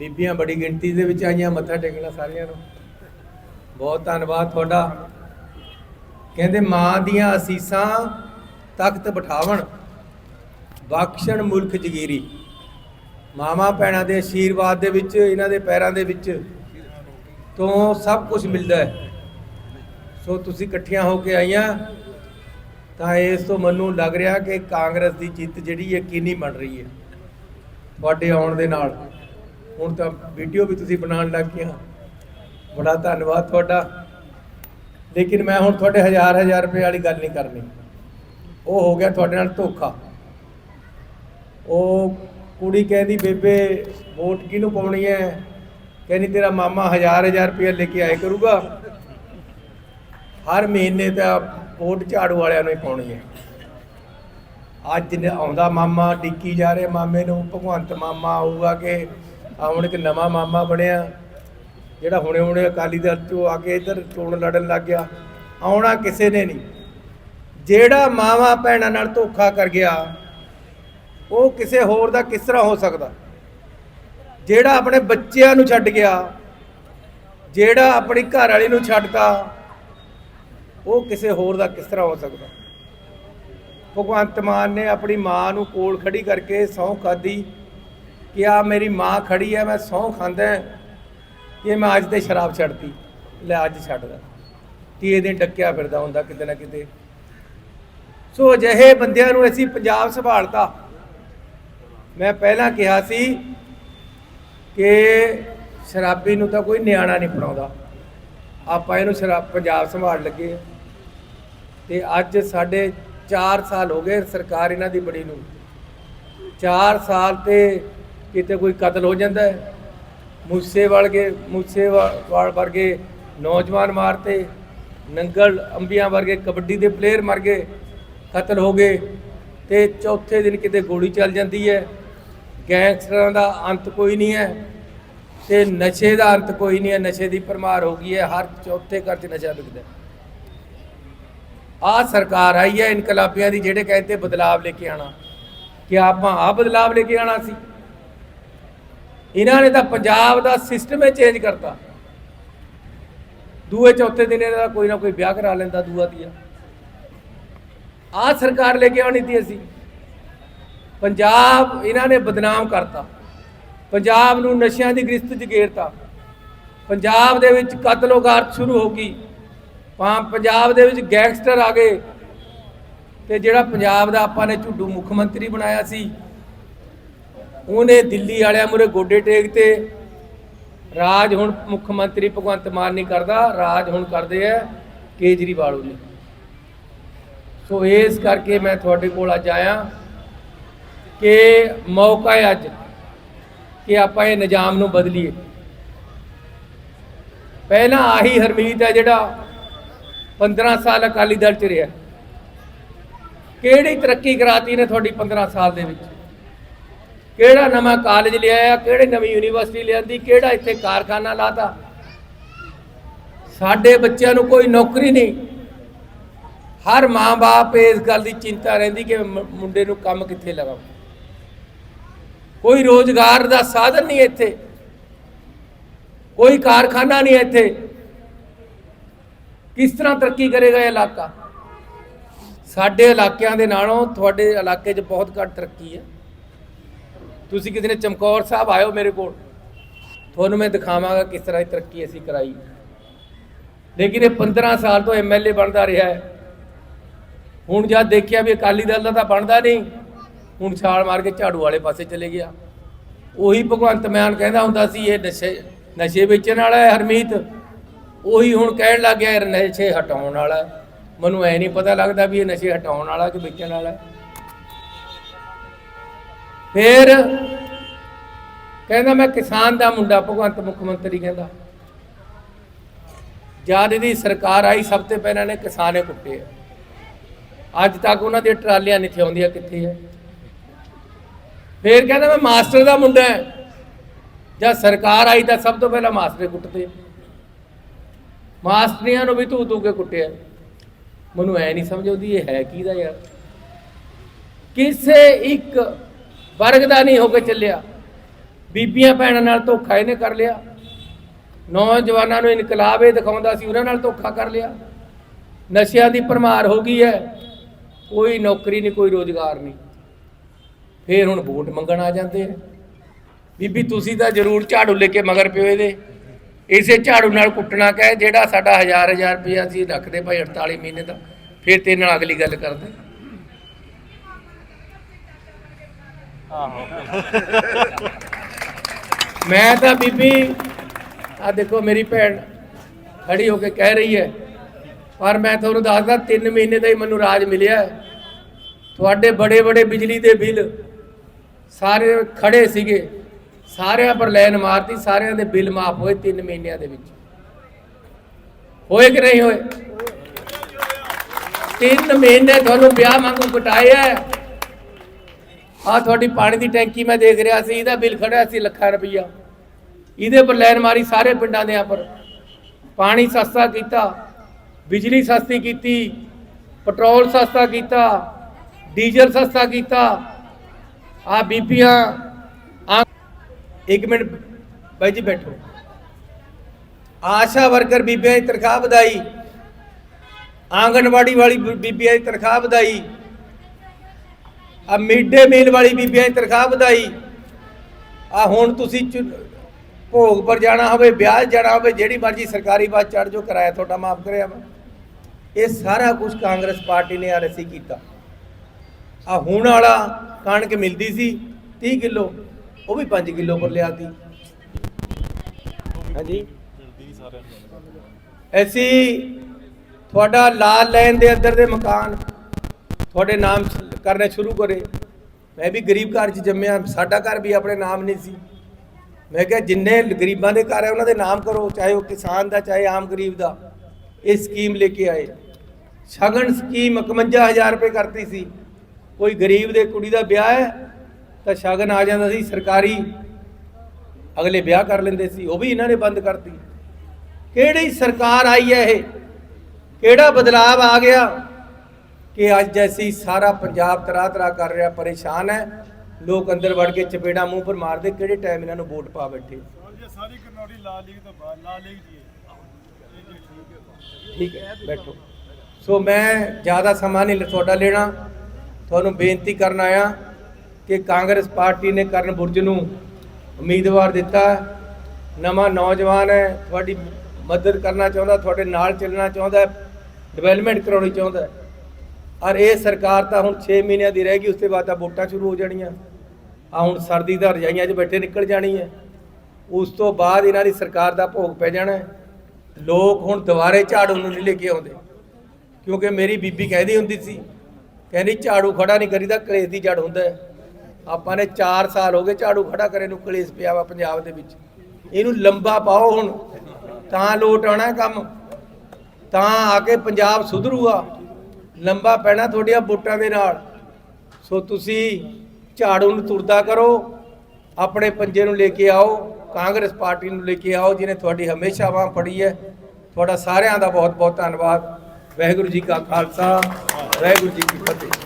ਬੀਬੀਆਂ ਬੜੀ ਗਿਣਤੀ ਦੇ ਵਿੱਚ ਆਈਆਂ, ਮੱਥਾ ਟੇਕਣਾ ਸਾਰਿਆਂ ਨੂੰ। ਬਹੁਤ ਧੰਨਵਾਦ ਤੁਹਾਡਾ। ਕਹਿੰਦੇ ਮਾਂ ਦੀਆਂ ਅਸੀਸਾਂ ਤਖਤ ਬਿਠਾਵਣ, ਬਖਸ਼ਣ ਮੁਲਕ ਜਗੀਰੀ। ਮਾਮਾ ਭੈਣਾਂ ਦੇ ਆਸ਼ੀਰਵਾਦ ਦੇ ਵਿੱਚ, ਇਹਨਾਂ ਦੇ ਪੈਰਾਂ ਦੇ ਵਿੱਚ ਤੋਂ ਸਭ ਕੁਝ ਮਿਲਦਾ ਹੈ। ਸੋ ਤੁਸੀਂ ਇਕੱਠੀਆਂ ਹੋ ਕੇ ਆਈਆਂ, ਤਾਂ ਇਸ ਤੋਂ ਮੈਨੂੰ ਲੱਗ ਰਿਹਾ ਕਿ ਕਾਂਗਰਸ ਦੀ ਜਿੱਤ ਜਿਹੜੀ ਯਕੀਨੀ ਬਣ ਰਹੀ ਹੈ। ਤੁਹਾਡੇ ਆਉਣ ਦੇ ਨਾਲ। ਹੁਣ ਤਾਂ ਵੀਡੀਓ ਵੀ ਤੁਸੀਂ ਬਣਾਉਣ ਲੱਗ ਗਏ ਬੜਾ ਧੰਨਵਾਦ ਤੁਹਾਡਾ। ਲੇਕਿਨ ਮੈਂ ਹੁਣ ਤੁਹਾਡੇ ਹਜ਼ਾਰ ਹਜ਼ਾਰ ਰੁਪਏ ਵਾਲੀ ਗੱਲ ਨਹੀਂ ਕਰਨੀ। ਉਹ ਹੋ ਗਿਆ ਤੁਹਾਡੇ ਨਾਲ ਧੋਖਾ। ਉਹ ਕੁੜੀ ਕਹਿੰਦੀ, ਬੇਬੇ, ਵੋਟ ਕਿਹਨੂੰ ਪਾਉਣੀ ਹੈ? ਕਹਿੰਦੀ, ਤੇਰਾ ਮਾਮਾ ਹਜ਼ਾਰ ਹਜ਼ਾਰ ਰੁਪਏ ਲੈ ਕੇ ਆਏ ਕਰੂਗਾ। ਹਰ ਮਹੀਨੇ ਤਾਂ ਵੋਟ ਝਾੜੂ ਵਾਲਿਆਂ ਨੂੰ ਹੀ ਪਾਉਣੀ ਹੈ। ਅੱਜ ਆਉਂਦਾ ਮਾਮਾ, ਡਿੱਕੀ ਜਾ ਰਹੇ ਮਾਮੇ ਨੂੰ, ਭਗਵੰਤ ਮਾਮਾ ਆਊਗਾ ਕਿ ਆ ਹੁਣ ਇੱਕ ਨਵਾਂ ਮਾਮਾ ਬਣਿਆ। ਜਿਹੜਾ ਹੁਣੇ ਹੁਣੇ ਅਕਾਲੀ ਦਲ ਚੋਂ ਆ ਕੇ ਇੱਧਰ ਚੋਣ ਲੜਨ ਲੱਗ ਗਿਆ। ਆਉਣਾ ਕਿਸੇ ਨੇ ਨਹੀਂ। ਜਿਹੜਾ ਮਾਵਾ ਭੈਣਾਂ ਨਾਲ ਧੋਖਾ ਕਰ ਗਿਆ, ਉਹ ਕਿਸੇ ਹੋਰ ਦਾ ਕਿਸ ਤਰ੍ਹਾਂ ਹੋ ਸਕਦਾ? ਜਿਹੜਾ ਆਪਣੇ ਬੱਚਿਆਂ ਨੂੰ ਛੱਡ ਗਿਆ, ਜਿਹੜਾ ਆਪਣੀ ਘਰ ਵਾਲੀ ਨੂੰ ਛੱਡਤਾ, ਉਹ ਕਿਸੇ ਹੋਰ ਦਾ ਕਿਸ ਤਰ੍ਹਾਂ ਹੋ ਸਕਦਾ? ਭਗਵੰਤ ਮਾਨ ਨੇ ਆਪਣੀ ਮਾਂ ਨੂੰ ਕੋਲ ਖੜੀ ਕਰਕੇ ਸਹੁੰ ਖਾਦੀ ਕਿ ਆ ਮੇਰੀ ਮਾਂ ਖੜੀ ਹੈ, ਮੈਂ ਸਹੁੰ ਖਾਂਦਾ ਕਿ ਮੈਂ ਅੱਜ ਤੇ ਸ਼ਰਾਬ ਛੱਡਤੀ। ਲੈ ਅੱਜ ਛੱਡਦਾ ਤੀਏ ਦਿਨ ਡੱਕਿਆ ਫਿਰਦਾ ਹੁੰਦਾ ਕਿਤੇ ਨਾ ਕਿਤੇ। ਸੋ ਅਜਿਹੇ ਬੰਦਿਆਂ ਨੂੰ ਅਸੀਂ ਪੰਜਾਬ ਸੰਭਾਲਤਾ। ਮੈਂ ਪਹਿਲਾਂ ਕਿਹਾ ਸੀ ਕਿ ਸ਼ਰਾਬੀ ਨੂੰ ਤਾਂ ਕੋਈ ਨਿਆਣਾ ਨਹੀਂ ਬਣਾਉਂਦਾ। ਆਪਾਂ ਇਹਨੂੰ ਸ਼ਰਾਬ ਪੰਜਾਬ ਸੰਭਾਲ ਲੱਗੇ ਹਾਂ। ਤੇ ਅੱਜ ਸਾਡੇ 4 ਸਾਲ ਹੋ ਗਏ ਸਰਕਾਰ ਇਹਨਾਂ ਦੀ ਬੜੀ ਨੂੰ। 4 ਸਾਲ ਤੇ ਕਿਤੇ ਕੋਈ ਕਤਲ ਹੋ ਜਾਂਦਾ ਹੈ। ਮੂਸੇ ਵਰਗੇ ਮੂਸੇ ਵਾਲ ਵਰਗੇ ਨੌਜਵਾਨ ਮਾਰਤੇ, ਨੰਗਲ ਅੰਬੀਆਂ ਵਰਗੇ ਕਬੱਡੀ ਦੇ ਪਲੇਅਰ ਮਰ ਗਏ, ਕਤਲ ਹੋ ਗਏ, ਤੇ ਚੌਥੇ ਦਿਨ ਕਿਤੇ ਗੋਲੀ ਚੱਲ ਜਾਂਦੀ ਹੈ। ਗੈਂਗਸਟਰਾਂ ਦਾ ਅੰਤ ਕੋਈ ਨਹੀਂ ਹੈ ਤੇ ਨਸ਼ੇ ਦਾ ਅੰਤ ਕੋਈ ਨਹੀਂ ਹੈ। ਨਸ਼ੇ ਦੀ ਪਰਮਾਰ ਹੋ ਗਈ ਹੈ। ਹਰ ਚੌਥੇ ਘਰ 'ਚ ਨਸ਼ਾ ਵਿਕਦਾ ਆ ਸਰਕਾਰ ਆਈ ਹੈ ਇਨਕਲਾਬੀਆਂ ਦੀ, ਜਿਹੜੇ ਕਹਿੰਦੇ ਬਦਲਾਵ ਲੈ ਕੇ ਆਣਾ ਕਿ ਆਪਾਂ ਆ ਬਦਲਾਵ ਲੈ ਕੇ ਆਣਾ ਸੀ। ਇਹਨਾਂ ਨੇ ਤਾਂ ਪੰਜਾਬ ਦਾ ਸਿਸਟਮ ਹੀ ਚੇਂਜ ਕਰਤਾ। ਦੂਏ, ਚੌਥੇ ਦਿਨ ਇਹਦਾ ਕੋਈ ਨਾ ਕੋਈ ਵਿਆਹ ਕਰਾ ਲੈਂਦਾ ਦੂਆ ਦੀਆ ਆ ਸਰਕਾਰ ਲੈ ਕੇ ਆਉਣੀ ਸੀ ਅਸੀਂ। ਪੰਜਾਬ ਇਹਨਾਂ ਨੇ ਬਦਨਾਮ ਕਰਤਾ। ਪੰਜਾਬ ਨੂੰ ਨਸ਼ਿਆਂ ਦੀ ਗ੍ਰਿਸਤ 'ਚ ਘੇਰਤਾ। ਪੰਜਾਬ ਦੇ ਵਿੱਚ ਕਤਲੋਗਾਰਤ ਸ਼ੁਰੂ ਹੋ ਗਈ। ਪਾ ਪੰਜਾਬ ਦੇ ਵਿੱਚ ਗੈਂਗਸਟਰ ਆ ਗਏ, ਤੇ ਜਿਹੜਾ ਪੰਜਾਬ ਦਾ ਆਪਾਂ ਨੇ ਝੁੱਡੂ ਮੁੱਖ ਮੰਤਰੀ ਬਣਾਇਆ ਸੀ ਉਹਨੇ ਦਿੱਲੀ ਵਾਲਿਆਂ ਮੂਹਰੇ ਗੋਡੇ ਟੇਕ ਤੇ ਰਾਜ ਹੁਣ ਮੁੱਖ ਮੰਤਰੀ ਭਗਵੰਤ ਮਾਨ ਨਹੀਂ ਕਰਦਾ, ਰਾਜ ਹੁਣ ਕਰਦੇ ਆ ਕੇਜਰੀਵਾਲ ਉਹਨੇ। ਸੋ ਇਸ ਕਰਕੇ ਮੈਂ ਤੁਹਾਡੇ ਕੋਲ ਅੱਜ ਆਇਆ ਕਿ ਮੌਕਾ ਹੈ ਅੱਜ ਕਿ ਆਪਾਂ ਇਹ ਨਿਜ਼ਾਮ ਨੂੰ ਬਦਲੀਏ। ਪਹਿਲਾਂ ਆਹੀ ਹਰਮੀਤ ਹੈ ਜਿਹੜਾ 15 ਸਾਲ ਅਕਾਲੀ ਦਲ ਚ ਰਿਹਾ। ਕਿਹੜੀ ਤਰੱਕੀ ਕਰਾਤੀ ਨੇ ਤੁਹਾਡੀ 15 ਸਾਲ ਦੇ ਵਿੱਚ? ਕਿਹੜਾ ਨਵਾਂ ਕਾਲਜ ਲਿਆਇਆ, ਕਿਹੜੇ ਨਵੀਂ ਯੂਨੀਵਰਸਿਟੀ ਲਿਆਂਦੀ, ਕਿਹੜਾ ਇੱਥੇ ਕਾਰਖਾਨਾ ਲਾਤਾ? ਸਾਡੇ ਬੱਚਿਆਂ ਨੂੰ ਕੋਈ ਨੌਕਰੀ ਨਹੀਂ। ਹਰ ਮਾਂ-ਬਾਪ ਇਸ ਗੱਲ ਦੀ ਚਿੰਤਾ ਰਹਿੰਦੀ ਕਿ ਮੁੰਡੇ ਨੂੰ ਕੰਮ ਕਿੱਥੇ ਲਗਾਵਾਂ ਕੋਈ ਰੋਜ਼ਗਾਰ ਦਾ ਸਾਧਨ ਨਹੀਂ ਇੱਥੇ। ਕੋਈ ਕਾਰਖਾਨਾ ਨਹੀਂ ਇੱਥੇ। ਕਿਸ ਤਰ੍ਹਾਂ ਤਰੱਕੀ ਕਰੇਗਾ ਇਹ ਇਲਾਕਾ? ਸਾਡੇ ਇਲਾਕਿਆਂ ਦੇ ਨਾਲੋਂ ਤੁਹਾਡੇ ਇਲਾਕੇ 'ਚ ਬਹੁਤ ਘੱਟ ਤਰੱਕੀ ਹੈ। ਤੁਸੀਂ ਕਿਸੇ ਨੇ ਚਮਕੌਰ ਸਾਹਿਬ ਆਇਓ ਮੇਰੇ ਕੋਲ, ਤੁਹਾਨੂੰ ਮੈਂ ਦਿਖਾਵਾਂਗਾ ਕਿਸ ਤਰ੍ਹਾਂ ਦੀ ਤਰੱਕੀ ਅਸੀਂ ਕਰਾਈ। ਲੇਕਿਨ ਇਹ 15 ਸਾਲ ਤੋਂ ਐਮਐਲਏ ਬਣਦਾ ਰਿਹਾ ਹੈ। ਹੁਣ ਜਦ ਦੇਖਿਆ ਵੀ ਅਕਾਲੀ ਦਲ ਦਾ ਤਾਂ ਬਣਦਾ ਨਹੀਂ, ਹੁਣ ਛਾਲ ਮਾਰ ਕੇ ਝਾੜੂ ਵਾਲੇ ਪਾਸੇ ਚਲੇ ਗਿਆ। ਉਹੀ ਭਗਵੰਤ ਮਾਨ ਕਹਿੰਦਾ ਹੁੰਦਾ ਸੀ, ਇਹ ਨਸ਼ੇ ਨਸ਼ੇ ਵੇਚਣ ਵਾਲਾ ਹੈ ਹਰਮੀਤ। ਉਹੀ ਹੁਣ ਕਹਿਣ ਲੱਗ ਗਿਆ, ਇਹ ਨਸ਼ੇ ਹਟਾਉਣ ਵਾਲਾ ਮੈਨੂੰ ਐ ਨਹੀਂ ਪਤਾ ਲੱਗਦਾ ਵੀ ਇਹ ਨਸ਼ੇ ਹਟਾਉਣ ਵਾਲਾ ਕਿ ਵੇਚਣ ਵਾਲਾ ਫਿਰ ਕਹਿੰਦਾ ਮੈਂ ਕਿਸਾਨ ਦਾ ਮੁੰਡਾ, ਭਗਵੰਤ ਮੁੱਖ ਮੰਤਰੀ ਕਹਿੰਦਾ। ਜਦ ਦੀ ਸਰਕਾਰ ਆਈ, ਸਭ ਤੋਂ ਪਹਿਲਾਂ ਨੇ ਕਿਸਾਨੇ ਕੁੱਟੇ ਅੱਜ ਤੱਕ ਉਹਨਾਂ ਦੀਆਂ ਟਰਾਲੀਆਂ ਨਹੀਂ ਥੀ ਆਉਂਦੀਆਂ, ਕਿੱਥੇ ਹੈ ਫਿਰ ਕਹਿੰਦਾ ਮੈਂ ਮਾਸਟਰ ਦਾ ਮੁੰਡਾ ਹੈ ਜਦ ਸਰਕਾਰ ਆਈ ਤਾਂ ਸਭ ਤੋਂ ਪਹਿਲਾਂ ਮਾਸਟਰ ਕੁੱਟਦੇ ਮਾਸਟਰੀਆਂ ਨੂੰ ਵੀ ਤੂੰ ਤੂੰ ਕੇ ਕੁੱਟਿਆ। ਮੈਨੂੰ ਐ ਨਹੀਂ ਸਮਝ ਆਉਂਦੀ, ਇਹ ਹੈ ਕੀ ਦਾ ਯਾਰ? ਕਿਸੇ ਇੱਕ ਵਰਗ ਦਾ ਨਹੀਂ ਹੋ ਕੇ ਚੱਲਿਆ। ਬੀਬੀਆਂ ਭੈਣਾਂ ਨਾਲ ਧੋਖਾ ਇਹਨੇ ਕਰ ਲਿਆ। ਨੌਜਵਾਨਾਂ ਨੂੰ ਇਨਕਲਾਬ ਇਹ ਦਿਖਾਉਂਦਾ ਸੀ, ਉਹਨਾਂ ਨਾਲ ਧੋਖਾ ਕਰ ਲਿਆ। ਨਸ਼ਿਆਂ ਦੀ ਭਰਮਾਰ ਹੋ ਗਈ ਹੈ। ਕੋਈ ਨੌਕਰੀ ਨਹੀਂ, ਕੋਈ ਰੋਜ਼ਗਾਰ ਨਹੀਂ। ਫੇਰ ਹੁਣ ਵੋਟ ਮੰਗਣ ਆ ਜਾਂਦੇ ਆ ਬੀਬੀ, ਤੁਸੀਂ ਤਾਂ ਜ਼ਰੂਰ ਝਾੜੂ ਲੈ ਕੇ ਮਗਰ ਪਿਓ ਇਹਦੇ। ਇਸੇ ਝਾੜੂ ਨਾਲ ਕੁੱਟਣਾ ਕਹੇ, ਜਿਹੜਾ ਸਾਡਾ ਹਜ਼ਾਰ ਹਜ਼ਾਰ ਰੁਪਇਆ ਅਸੀਂ ਰੱਖਦੇ ਭਾਈ 48 ਮਹੀਨੇ ਦਾ, ਫਿਰ ਤੇਰੇ ਨਾਲ ਅਗਲੀ ਗੱਲ ਕਰਦੇ ਆਹੋ ਮੈਂ ਤਾਂ ਬੀਬੀ ਆ ਦੇਖੋ ਮੇਰੀ ਭੈਣ ਖੜੀ ਹੋ ਕੇ ਕਹਿ ਰਹੀ ਹੈ, ਪਰ ਮੈਂ ਤੁਹਾਨੂੰ ਦੱਸਦਾ 3 ਮਹੀਨੇ ਦਾ ਹੀ ਮੈਨੂੰ ਰਾਜ ਮਿਲਿਆ ਤੁਹਾਡੇ ਬੜੇ ਬੜੇ ਬਿਜਲੀ ਦੇ ਬਿੱਲ ਸਾਰੇ ਖੜੇ ਸੀਗੇ, ਸਾਰਿਆਂ ਪਰ ਲੈਨ ਮਾਰਤੀ, ਸਾਰਿਆਂ ਦੇ ਬਿੱਲ ਮਾਫ ਹੋਏ 3 ਮਹੀਨਿਆਂ ਦੇ ਵਿੱਚ। ਹੋਏ ਕਿ ਨਹੀਂ ਹੋਏ? 3 ਮਹੀਨੇ ਤੁਹਾਨੂੰ ਵਿਆਹ ਵਾਂਗੂ ਕਟਾਏ ਹੈ ਆ ਤੁਹਾਡੀ ਪਾਣੀ ਦੀ ਟੈਂਕੀ ਮੈਂ ਦੇਖ ਰਿਹਾ ਸੀ, ਇਹਦਾ ਬਿੱਲ ਖੜਿਆ ਸੀ ਲੱਖਾਂ ਰੁਪਈਆ। ਇਹਦੇ ਪਰ ਲੈਨ ਮਾਰੀ ਸਾਰੇ ਪਿੰਡਾਂ ਦੇ ਪਰ ਪਾਣੀ ਸਸਤਾ ਕੀਤਾ, ਬਿਜਲੀ ਸਸਤੀ ਕੀਤੀ, ਪੈਟਰੋਲ ਸਸਤਾ ਕੀਤਾ, ਡੀਜ਼ਲ ਸਸਤਾ ਕੀਤਾ। ਆ ਬੀਬੀਆਂ ਆ ਇੱਕ ਮਿੰਟ ਬਾਈ ਜੀ ਬੈਠੋ। ਆਸ਼ਾ ਵਰਕਰ ਬੀਬੀਆਂ ਦੀ ਤਨਖਾਹ ਵਧਾਈ। ਆਂਗਣਵਾੜੀ ਵਾਲੀ ਬੀ- ਬੀਬੀਆਂ ਦੀ ਤਨਖਾਹ ਵਧਾਈ। ਆ ਮਿਡ ਡੇ ਮੀਲ ਵਾਲੀ ਬੀਬੀਆਂ ਦੀ ਤਨਖਾਹ ਵਧਾਈ। ਆ ਹੁਣ ਤੁਸੀਂ ਭੋਗ ਪਰ ਜਾਣਾ ਹੋਵੇ ਵਿਆਹ ਜਾਣਾ ਹੋਵੇ ਜਿਹੜੀ ਮਰਜ਼ੀ ਸਰਕਾਰੀ ਬੱਸ ਚੜ ਜੋ ਕਿਰਾਇਆ ਤੁਹਾਡਾ ਮਾਫ ਕਰਿਆ ਵਾ। ਇਹ ਸਾਰਾ ਕੁਝ ਕਾਂਗਰਸ ਪਾਰਟੀ ਨੇ ਆਰਸੀ ਕੀਤਾ। ਆ ਹੁਣ ਵਾਲਾ ਕਣਕ ਮਿਲਦੀ ਸੀ 30 ਕਿਲੋ ਉਹ ਵੀ 5 ਕਿਲੋ ਪਰ ਲਿਆਤੀ। ਹਾਂਜੀ। ਐਸੀ ਤੁਹਾਡਾ ਲਾਲ ਲਾਈਨ ਦੇ ਅੰਦਰ ਦੇ ਮਕਾਨ ਤੁਹਾਡੇ ਨਾਮ ਸ- ਕਰਨੇ ਸ਼ੁਰੂ ਕਰੇ। ਮੈਂ ਵੀ ਗਰੀਬ ਘਰ 'ਚ ਜੰਮਿਆ, ਸਾਡਾ ਘਰ ਵੀ ਆਪਣੇ ਨਾਮ ਨਹੀਂ ਸੀ। ਮੈਂ ਕਿਹਾ ਜਿੰਨੇ ਗਰੀਬਾਂ ਦੇ ਘਰ ਹੈ ਉਹਨਾਂ ਦੇ ਨਾਮ ਕਰੋ, ਚਾਹੇ ਉਹ ਕਿਸਾਨ ਦਾ, ਚਾਹੇ ਆਮ ਗਰੀਬ ਦਾ। ਇਹ ਸਕੀਮ ਲੈ ਕੇ ਆਏ। ਸ਼ਗਨ ਸਕੀਮ 51000 ਰੁਪਏ ਕਰਤੀ ਸੀ। ਕੋਈ ਗਰੀਬ ਦੇ, ਕੁੜੀ ਦਾ ਵਿਆਹ ਹੈ, ਤਾਂ ਸ਼ਗਨ ਆ ਜਾਂਦਾ ਸੀ, ਸਰਕਾਰੀ ਅਗਲੇ ਵਿਆਹ ਕਰ ਲੈਂਦੇ ਸੀ, ਉਹ ਵੀ ਇਹਨਾਂ ਨੇ ਬੰਦ ਕਰਤੀ। ਕਿਹੜੀ ਸਰਕਾਰ ਆਈ ਹੈ ਇਹ? ਕਿਹੜਾ ਬਦਲਾਅ ਆ ਗਿਆ? ਕਿ ਅੱਜ ਜੈਸੀ ਸਾਰਾ ਪੰਜਾਬ ਤਰਾ ਤਰਾ ਕਰ ਰਿਹਾ ਪਰੇਸ਼ਾਨ ਹੈ। ਲੋਕ ਅੰਦਰ ਵੜ ਕੇ ਚਪੇੜਾ ਮੂੰਹ ਪਰ ਮਾਰਦੇ ਕਿਹੜੇ ਟਾਈਮ ਇਹਨਾਂ ਨੂੰ ਵੋਟ ਪਾ ਬੈਠੇ? ਇਹ ਸਾਰੀ ਕਰਨੌਲੀ ਲਾਲ ਲੀਗ ਤੋਂ ਬਾਹਰ ਲਾਲ ਲੀਗ ਦੀ ਹੈ ਇਹ ਜੀ। ਠੀਕ ਹੈ ਬੈਠੋ। ਸੋ ਮੈਂ ਜ਼ਿਆਦਾ ਸਮਾਂ ਨਹੀਂ ਤੁਹਾਡਾ ਲੈਣਾ। ਤੁਹਾਨੂੰ ਬੇਨਤੀ ਕਰਨ ਆਇਆ ਕਿ ਕਾਂਗਰਸ ਪਾਰਟੀ ਨੇ ਕਰਨ ਬੁਰਜ ਨੂੰ ਉਮੀਦਵਾਰ ਦਿੱਤਾ। ਨਵਾਂ ਨੌਜਵਾਨ ਹੈ ਤੁਹਾਡੀ ਮਦਦ ਕਰਨਾ ਚਾਹੁੰਦਾ ਤੁਹਾਡੇ ਨਾਲ ਚੱਲਣਾ ਚਾਹੁੰਦਾ ਡਿਵੈਲਪਮੈਂਟ ਕਰਾਉਣੀ ਚਾਹੁੰਦਾ। ਔਰ ਇਹ ਸਰਕਾਰ ਤਾਂ ਹੁਣ 6 ਮਹੀਨਿਆਂ ਦੀ ਰਹਿ ਗਈ ਉਸ ਤੋਂ ਬਾਅਦ ਤਾਂ ਵੋਟਾਂ ਸ਼ੁਰੂ ਹੋ ਜਾਣੀਆਂ। ਆ ਹੁਣ ਸਰਦੀ ਦਾ ਰਜਾਈਆਂ 'ਚ ਬੈਠੇ ਨਿਕਲ ਜਾਣੀ ਹੈ। ਉਸ ਤੋਂ ਬਾਅਦ ਇਹਨਾਂ ਦੀ ਸਰਕਾਰ ਦਾ ਭੋਗ ਪੈ ਜਾਣਾ ਲੋਕ ਹੁਣ ਦੁਬਾਰੇ ਝਾੜੂ ਨੂੰ ਨਹੀਂ ਲੈ ਕੇ ਆਉਂਦੇ। ਕਿਉਂਕਿ ਮੇਰੀ ਬੀਬੀ ਕਹਿੰਦੀ ਹੁੰਦੀ ਸੀ, ਕਹਿੰਦੀ ਝਾੜੂ ਖੜਾ ਨਹੀਂ ਕਰੀਦਾ, ਕਲੇਸ਼ ਦੀ ਜੜ ਹੁੰਦਾ ਆਪਾਂ ਨੇ 4 ਸਾਲ ਹੋ ਗਏ ਝਾੜੂ ਖੜਾ ਕਰੇ ਨੂੰ, ਕਲੇਸ਼ ਪਿਆ ਵਾ ਪੰਜਾਬ ਦੇ ਵਿੱਚ। ਇਹਨੂੰ ਲੰਬਾ ਪਾਓ ਹੁਣ। ਤਾਂ ਲੋਟ ਆਉਣਾ ਕੰਮ। ਤਾਂ ਆ ਕੇ ਪੰਜਾਬ ਸੁਧਰੂਗਾ। ਲੰਬਾ ਪੈਣਾ ਤੁਹਾਡੀਆਂ ਵੋਟਾਂ ਦੇ ਨਾਲ। ਸੋ ਤੁਸੀਂ ਝਾੜੂ ਨੂੰ ਤੁਰਦਾ ਕਰੋ, ਆਪਣੇ ਪੰਜੇ ਨੂੰ ਲੈ ਕੇ ਆਓ, ਕਾਂਗਰਸ ਪਾਰਟੀ ਨੂੰ ਲੈ ਕੇ ਆਓ, ਜਿਹਨੇ ਤੁਹਾਡੀ ਹਮੇਸ਼ਾ ਬਾਂਹ ਫੜੀ ਹੈ। ਤੁਹਾਡਾ ਸਾਰਿਆਂ ਦਾ ਬਹੁਤ ਬਹੁਤ ਧੰਨਵਾਦ। ਵਾਹਿਗੁਰੂ ਜੀ ਕਾ ਖਾਲਸਾ, ਵਾਹਿਗੁਰੂ ਜੀ ਕੀ ਫਤਿਹ।